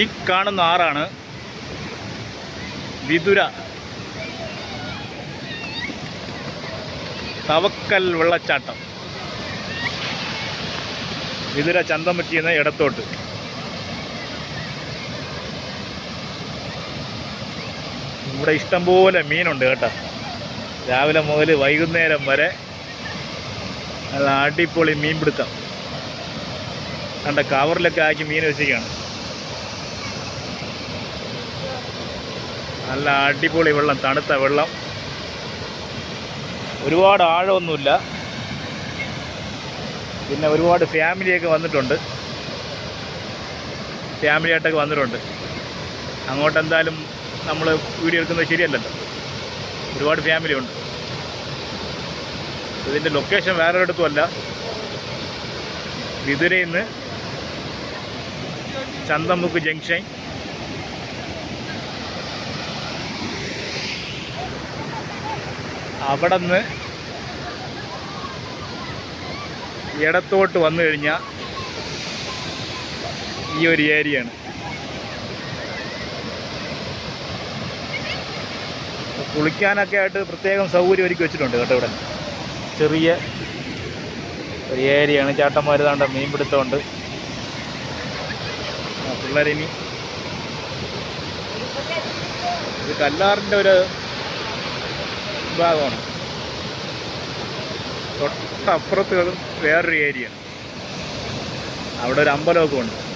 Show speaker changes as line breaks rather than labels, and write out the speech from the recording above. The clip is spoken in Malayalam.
ഈ കാണുന്ന ആറാണ് വിതുര. തവക്കൽ വെള്ളച്ചാട്ടം. വിതുര ചന്തമുറ്റിന്ന് ഇടത്തോട്ട്. ഇവിടെ ഇഷ്ടംപോലെ മീനുണ്ട് കേട്ടോ. രാവിലെ മുതൽ വൈകുന്നേരം വരെ അടിപൊളി മീൻ പിടുത്തം കണ്ട കവറിലൊക്കെ ആക്കി മീൻ വെച്ചിരിക്കുകയാണ്. നല്ല അടിപൊളി വെള്ളം തണുത്ത വെള്ളം. ഒരുപാട് ആഴമൊന്നുമില്ല. പിന്നെ ഒരുപാട് ഫാമിലിയൊക്കെ വന്നിട്ടുണ്ട്. ഫാമിലി ആയിട്ടൊക്കെ വന്നിട്ടുണ്ട്. അങ്ങോട്ട് എന്തായാലും നമ്മൾ വീഡിയോ എടുക്കുന്നത് ശരിയല്ലല്ലോ. ഒരുപാട് ഫാമിലി ഉണ്ട് ഇതിന്റെ ലൊക്കേഷൻ വേറെ എടുത്തുമല്ല വിതുരയിൽ നിന്ന് ചന്തമുക്ക് ജംഗ്ഷൻ. അവിടെ നിന്ന് ഇടത്തോട്ട് വന്നു കഴിഞ്ഞാൽ ഈ ഒരു ഏരിയയാണ്. കുളിക്കാനൊക്കെ ആയിട്ട് പ്രത്യേകം സൗകര്യം ഒരുക്കി വെച്ചിട്ടുണ്ട് കേട്ടോ ഇവിടെ. ചെറിയ ഒരു ഏരിയയാണ്. ചാട്ടന്മാർ താണ്ട മീൻ പിടുത്തമുണ്ട് ആ, പിള്ളേരിനി. ഇത് കല്ലാറിന്റെ ഒരു ഭാഗമാണ്. തൊട്ടപ്പുറത്ത് വേറൊരു ഏരിയ അവിടെ ഒരു അമ്പലമൊക്കെ ഉണ്ട്.